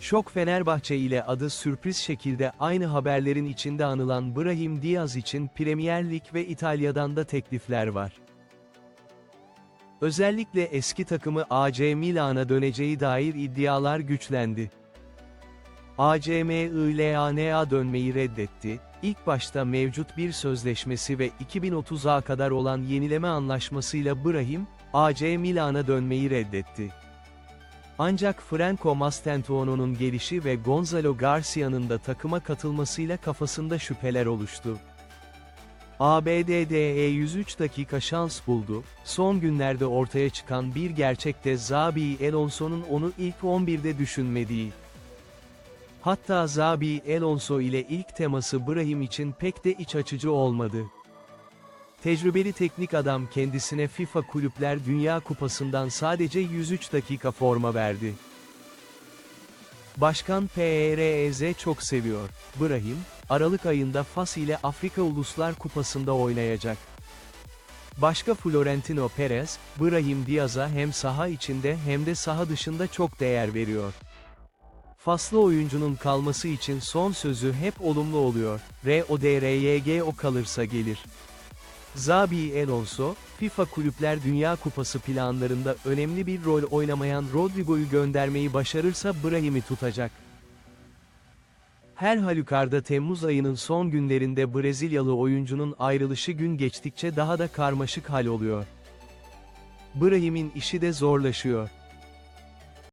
Şok Fenerbahçe ile adı sürpriz şekilde aynı haberlerin içinde anılan Brahim Diaz için Premier Lig ve İtalya'dan da teklifler var. Özellikle eski takımı AC Milan'a döneceği dair iddialar güçlendi. AC Milan'a dönmeyi reddetti, ilk başta mevcut bir sözleşmesi ve 2030'a kadar olan yenileme anlaşmasıyla Brahim, AC Milan'a dönmeyi reddetti. Ancak Franco Mastentuono'nun gelişi ve Gonzalo Garcia'nın da takıma katılmasıyla kafasında şüpheler oluştu. ABD'de 103 dakika şans buldu, son günlerde ortaya çıkan bir gerçek de Zabi Alonso'nun onu ilk 11'de düşünmediği. Hatta Zabi Alonso ile ilk teması Brahim için pek de iç açıcı olmadı. Tecrübeli teknik adam kendisine FIFA Kulüpler Dünya Kupası'ndan sadece 103 dakika forma verdi. Başkan PREZ çok seviyor. Brahim, Aralık ayında Fas ile Afrika Uluslar Kupası'nda oynayacak. Başka Florentino Perez, Brahim Diaz'a hem saha içinde hem de saha dışında çok değer veriyor. Faslı oyuncunun kalması için son sözü hep olumlu oluyor. RODRYG o kalırsa gelir. Zabi Alonso, FIFA Kulüpler Dünya Kupası planlarında önemli bir rol oynamayan Rodrigo'yu göndermeyi başarırsa Brahim'i tutacak. Her halükarda Temmuz ayının son günlerinde Brezilyalı oyuncunun ayrılışı gün geçtikçe daha da karmaşık hal oluyor. Brahim'in işi de zorlaşıyor.